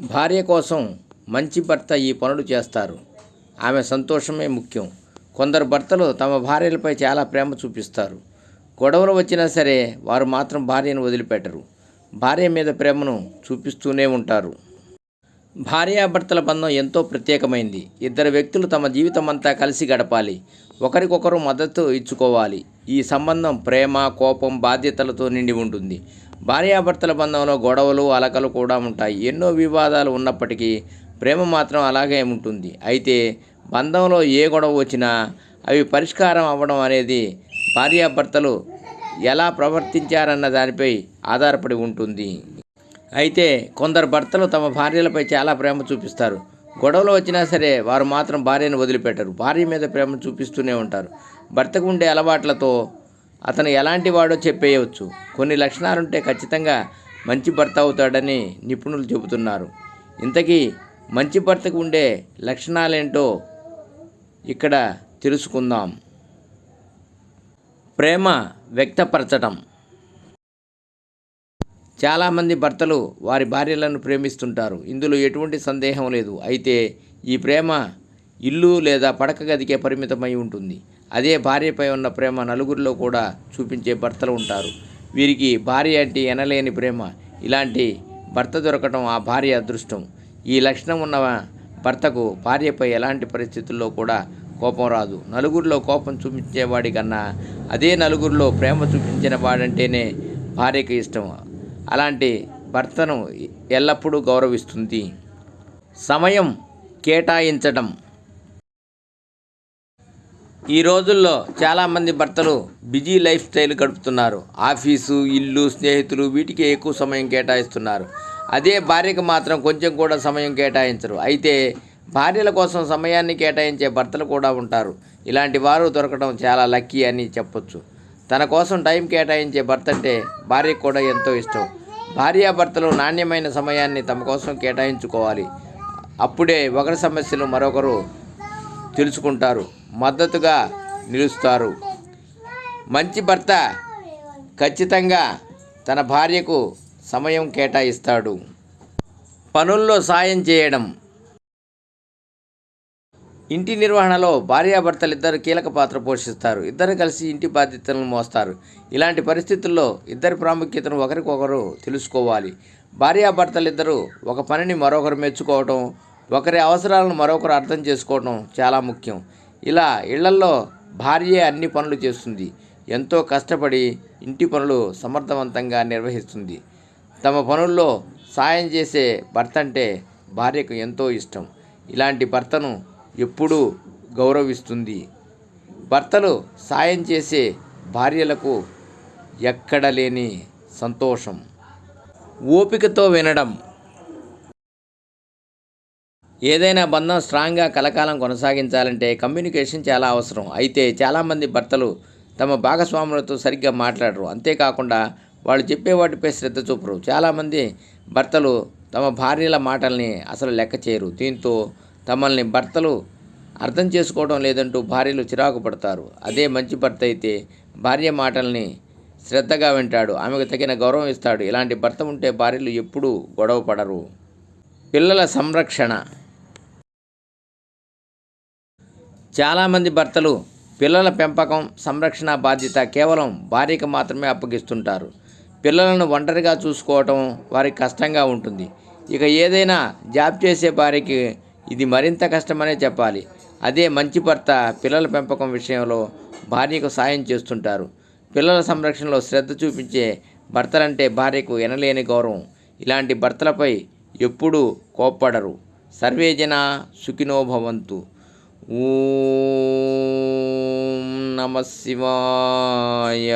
భార్య కోసం మంచి భర్త ఈ పనులు చేస్తారు. ఆమె సంతోషమే ముఖ్యం. కొందరు భర్తలు తమ భార్యలపై చాలా ప్రేమ చూపిస్తారు. గొడవలు వచ్చినా సరే వారు మాత్రం భార్యను వదిలిపెట్టరు. భార్య మీద ప్రేమను చూపిస్తూనే ఉంటారు. భార్యాభర్తల బంధం ఎంతో ప్రత్యేకమైంది. ఇద్దరు వ్యక్తులు తమ జీవితం అంతా కలిసి గడపాలి. ఒకరికొకరు మద్దతు ఇచ్చుకోవాలి. ఈ సంబంధం ప్రేమ కోపం బాధ్యతలతో నిండి ఉంటుంది. భార్యాభర్తల బంధంలో గొడవలు అలకలు కూడా ఉంటాయి. ఎన్నో వివాదాలు ఉన్నప్పటికీ ప్రేమ మాత్రం అలాగే ఉంటుంది. అయితే బంధంలో ఏ గొడవ వచ్చినా అవి పరిష్కారం అవ్వడం అనేది భార్యాభర్తలు ఎలా ప్రవర్తించారన్న దానిపై ఆధారపడి ఉంటుంది. అయితే కొందరు భర్తలు తమ భార్యలపై చాలా ప్రేమ చూపిస్తారు. గొడవలు వచ్చినా సరే వారు మాత్రం భార్యను వదిలిపెట్టరు. భార్య మీద ప్రేమ చూపిస్తూనే ఉంటారు. భర్తకు ఉండే అలవాట్లతో అతను ఎలాంటి వాడో చెప్పేయవచ్చు కొన్ని లక్షణాలుంటే ఖచ్చితంగా మంచి భర్త అవుతాడని నిపుణులు చెబుతున్నారు. ఇంతకీ మంచి భర్తకు ఉండే లక్షణాలేంటో ఇక్కడ తెలుసుకుందాం. ప్రేమ వ్యక్తపరచటం. చాలామంది భర్తలు వారి భార్యలను ప్రేమిస్తుంటారు. ఇందులో ఎటువంటి సందేహం లేదు. అయితే ఈ ప్రేమ ఇల్లు లేదా పడక గదికే పరిమితమై ఉంటుంది. అదే భార్యపై ఉన్న ప్రేమ నలుగురిలో కూడా చూపించే భర్తలు ఉంటారు. వీరికి భార్య అంటే ఎనలేని ప్రేమ. ఇలాంటి భర్త దొరకటం ఆ భార్య అదృష్టం. ఈ లక్షణం ఉన్న భర్తకు భార్యపై ఎలాంటి పరిస్థితుల్లో కూడా కోపం రాదు. నలుగురిలో కోపం చూపించేవాడి కన్నా అదే నలుగురిలో ప్రేమ చూపించిన వాడంటేనే భార్యకు ఇష్టం. అలాంటి భర్తను ఎల్లప్పుడూ గౌరవిస్తుంది. సమయం కేటాయించడం ఈ రోజుల్లో చాలామంది భర్తలు బిజీ లైఫ్ స్టైల్ గడుపుతున్నారు. ఆఫీసు ఇల్లు స్నేహితులు వీటికి ఎక్కువ సమయం కేటాయిస్తున్నారు. అదే భార్యకు మాత్రం కొంచెం కూడా సమయం కేటాయించరు. అయితే భార్యల కోసం సమయాన్ని కేటాయించే భర్తలు కూడా ఉంటారు. ఇలాంటి వారు దొరకడం చాలా లక్కీ అని చెప్పొచ్చు. తన కోసం టైం కేటాయించే భర్త అంటే భార్యకు కూడా ఎంతో ఇష్టం. భార్యాభర్తలు నాణ్యమైన సమయాన్ని తమ కోసం కేటాయించుకోవాలి. అప్పుడే ఒకరి సమస్యలు మరొకరు తెలుసుకుంటారు. మద్దతుగా నిలుస్తారు. మంచి భర్త ఖచ్చితంగా తన భార్యకు సమయం కేటాయిస్తాడు. పనుల్లో సాయం చేయడం. ఇంటి నిర్వహణలో భార్యాభర్తలు ఇద్దరు కీలక పాత్ర పోషిస్తారు. ఇద్దరు కలిసి ఇంటి బాధ్యతలను మోస్తారు. ఇలాంటి పరిస్థితుల్లో ఇద్దరి ప్రాముఖ్యతను ఒకరికొకరు తెలుసుకోవాలి. భార్యాభర్తలు ఇద్దరు ఒక పనిని మరొకరు మెచ్చుకోవటం ఒకరి అవసరాలను మరొకరు అర్థం చేసుకోవటం చాలా ముఖ్యం. ఇలా ఇళ్ళల్లో భార్యే అన్ని పనులు చేస్తుంది. ఎంతో కష్టపడి ఇంటి పనులు సమర్థవంతంగా నిర్వహిస్తుంది. తమ పనుల్లో సాయం చేసే భర్త అంటే భార్యకు ఎంతో ఇష్టం. ఇలాంటి భర్తను ఎప్పుడూ గౌరవిస్తుంది. భర్తలు సాయం చేసే భార్యలకు ఎక్కడ లేని సంతోషం. ఓపికతో వినడం ఏదైనా బంధం స్ట్రాంగ్గా కలకాలం కొనసాగించాలంటే కమ్యూనికేషన్ చాలా అవసరం. అయితే చాలామంది భర్తలు తమ భాగస్వాములతో సరిగ్గా మాట్లాడరు. అంతేకాకుండా వాళ్ళు చెప్పే వాటిపై శ్రద్ధ చూపరు. చాలామంది భర్తలు తమ భార్యల మాటల్ని అసలు లెక్క చేయరు. దీంతో తమల్ని భర్తలు అర్థం చేసుకోవడం లేదంటూ భార్యలు చిరాకు పడతారు. అదే మంచి భర్త అయితే భార్య మాటల్ని శ్రద్ధగా వింటాడు. ఆమెకు తగిన గౌరవం ఇస్తాడు. ఇలాంటి భర్త ఉంటే భార్యలు ఎప్పుడూ గొడవ పడరు. పిల్లల సంరక్షణ. చాలామంది భర్తలు పిల్లల పెంపకం సంరక్షణ బాధ్యత కేవలం భార్యకు మాత్రమే అప్పగిస్తుంటారు. పిల్లలను ఒంటరిగా చూసుకోవటం వారికి కష్టంగా ఉంటుంది. ఇక ఏదైనా జాబ్ చేసే భార్యకి ఇది మరింత కష్టమనే చెప్పాలి. అదే మంచి భర్త పిల్లల పెంపకం విషయంలో భార్యకు సాయం చేస్తుంటారు. పిల్లల సంరక్షణలో శ్రద్ధ చూపించే భర్తలంటే భార్యకు ఎనలేని గౌరవం. ఇలాంటి భర్తలపై ఎప్పుడూ కోప్పడరు. సర్వేజన సుఖినోభవంతు ఓం నమ శివాయ.